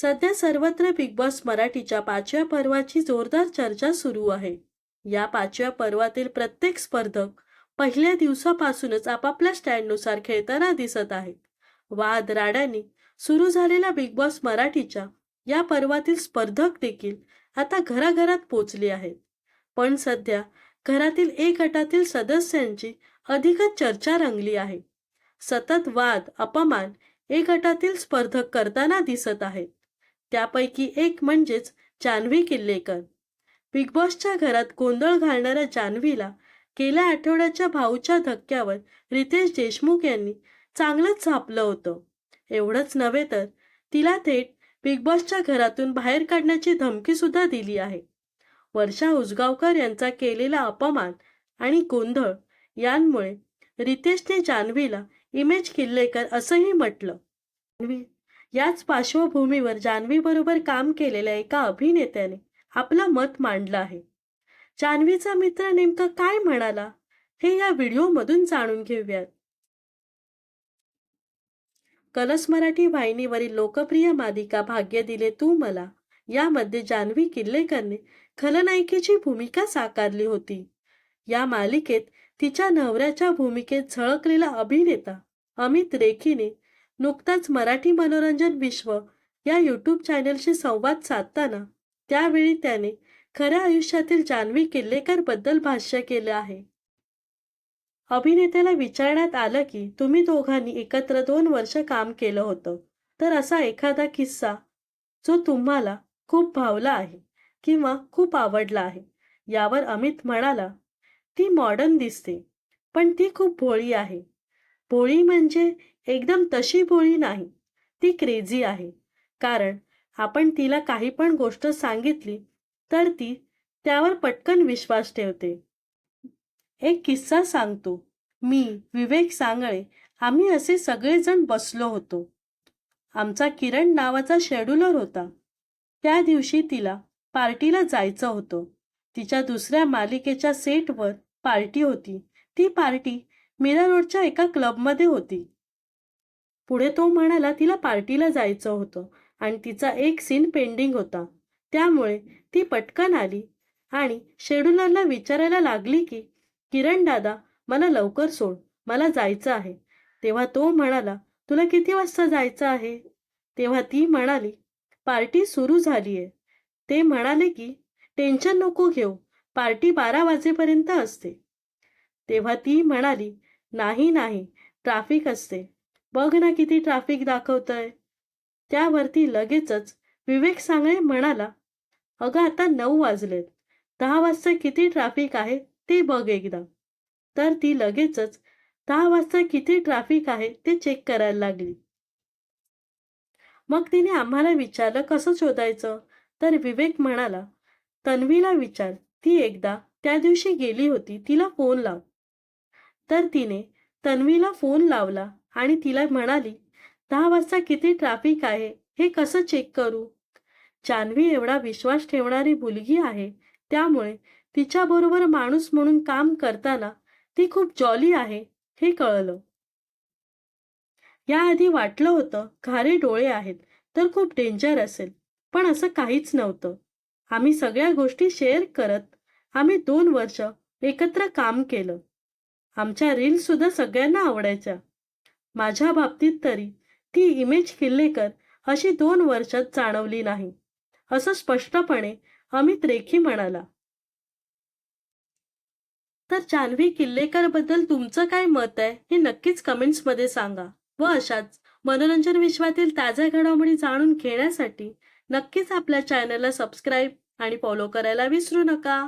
सध्या सर्वत्र big boss मराठीच्या पाचव्या पर्वाची जोरदार चर्चा सुरू आहे. या पाचव्या पर्वातील प्रत्येक स्पर्धक पहिल्या दिवसापासूनच आपापल्या स्टँडनुसार खेळताना दिसत आहेत. वाद राड्यांनी सुरू झालेल्या बिग बॉस मराठीच्या या पर्वातील स्पर्धक देखील आता घराघरात पोचले आहेत. पण सध्या घरातील एक गटातील सदस्यांची अधिकच चर्चा रंगली आहे. सतत वाद अपमान एक गटातील स्पर्धक करताना दिसत आहेत. त्यापैकी एक म्हणजेच जान्हवी किल्लेकर. बिग बॉसच्या घरात गोंधळ घालणाऱ्या जान्हवीला गेल्या आठवड्याच्या भाऊच्या धक्क्यावर रितेश देशमुख यांनी चांगलंच झापलं होतं. एवढंच नव्हे तर तिला थेट बिग बॉसच्या घरातून बाहेर काढण्याची धमकीसुद्धा दिली आहे. वर्षा उसगावकर यांचा केलेला अपमान आणि गोंधळ यांमुळे रितेशने जान्हवीला इमेज किल्लेकर असंही म्हटलं. याच पार्श्वभूमीवर जान्हवी बरोबर काम केलेल्या एका अभिनेत्याने आपलं मत मांडलं आहे. जान्हवीचा मित्र नेमकं काय म्हणाला? हे या व्हिडिओमधून जाणून घेऊयात. कलस मराठी वाहिनीवरील लोकप्रिय मालिका भाग्य दिले तू मला. यामध्ये जान्हवी किल्लेकरने खलनायिकेची भूमिका साकारली होती. या मालिकेत तिच्या नवऱ्याच्या भूमिकेत झळकलेला अभिनेता अमित रेखीने नुकताच मराठी मनोरंजन विश्व या यूट्यूब चॅनलशी संवाद साधताना त्यावेळी त्याने खऱ्या आयुष्यातील जान्हवी किल्लेकरबद्दल भाष्य केलं आहे. अभिनेत्याला विचारण्यात आलं की तुम्ही दोघांनी एकत्र दोन वर्ष काम केलं होतं. तर असा एखादा किस्सा जो तुम्हाला खूप भावला आहे किंवा खूप आवडला आहे यावर अमित म्हणाला ती मॉडर्न दिसते पण ती खूप भोळी आहे. भोळी म्हणजे एकदम तशी भोळी नाही. ती क्रेझी आहे. कारण आपण तिला काही पण गोष्ट सांगितली तर ती त्यावर पटकन विश्वास ठेवते. एक किस्सा सांगतो. मी विवेक सांगळे आम्ही असे सगळेजण बसलो होतो. आमचा किरण नावाचा शेड्युलर होता. त्या दिवशी तिला पार्टीला जायचं होतं. तिच्या दुसऱ्या मालिकेच्या सेटवर पार्टी होती. ती पार्टी मीरा रोडच्या एका क्लबमध्ये होती. पुढे तो म्हणाला तिला पार्टीला जायचं होतं आणि तिचा एक सीन पेंडिंग होता. त्यामुळे ती पटकन आली आणि शेड्युलरला विचारायला लागली की किरण दादा मला लवकर सोड मला जायचं आहे. तेव्हा तो म्हणाला तुला किती वाजता जायचं आहे? तेव्हा ती म्हणाली पार्टी सुरू झाली आहे ते म्हणाले की टेन्शन नको घेऊ पार्टी बारा वाजेपर्यंत असते. तेव्हा ती म्हणाली नाही नाही ट्राफिक असते. बघ ना किती ट्राफिक दाखवतंय. त्यावरती लगेचच विवेक सांगळे म्हणाला अगं आता नऊ वाजलेत. दहा वाजता किती ट्राफिक आहे ते बघ एकदा. तर ती लगेचच दहा वाजता किती ट्राफिक आहे ते चेक करायला लागली. मग तिने आम्हाला विचारलं कसं शोधायचं? तर विवेक म्हणाला तन्वीला विचार. ती एकदा त्या दिवशी गेली होती तिला फोन लाव. तर तिने तन्वीला फोन लावला आणि तिला म्हणाली दहा वाजता किती ट्रॅफिक आहे? हे कसं चेक करू? जान्हवी एवढा विश्वास ठेवणारी मुलगी आहे. त्यामुळे तिच्याबरोबर माणूस म्हणून काम करताना ती खूप जॉली आहे हे कळलं. याआधी वाटलं होतं खारे डोळे आहेत तर खूप डेंजर असेल पण असं काहीच नव्हतं. आम्ही सगळ्या गोष्टी शेअर करत आम्ही दोन वर्ष एकत्र काम केलं. आमच्या रील्ससुद्धा सगळ्यांना आवडायच्या. माझ्या बाबतीत तरी ती इमेज किल्लेकर अशी दोन वर्षात जाणवली नाही असं स्पष्टपणे अमित रेखी म्हणाला. तर जान्हवी किल्लेकरबद्दल तुमचं काय मत आहे हे नक्कीच कमेंट्समध्ये सांगा व अशाच मनोरंजन विश्वातील ताज्या घडामोडी जाणून घेण्यासाठी नक्कीच आपल्या चॅनलला सबस्क्राईब आणि फॉलो करायला विसरू नका.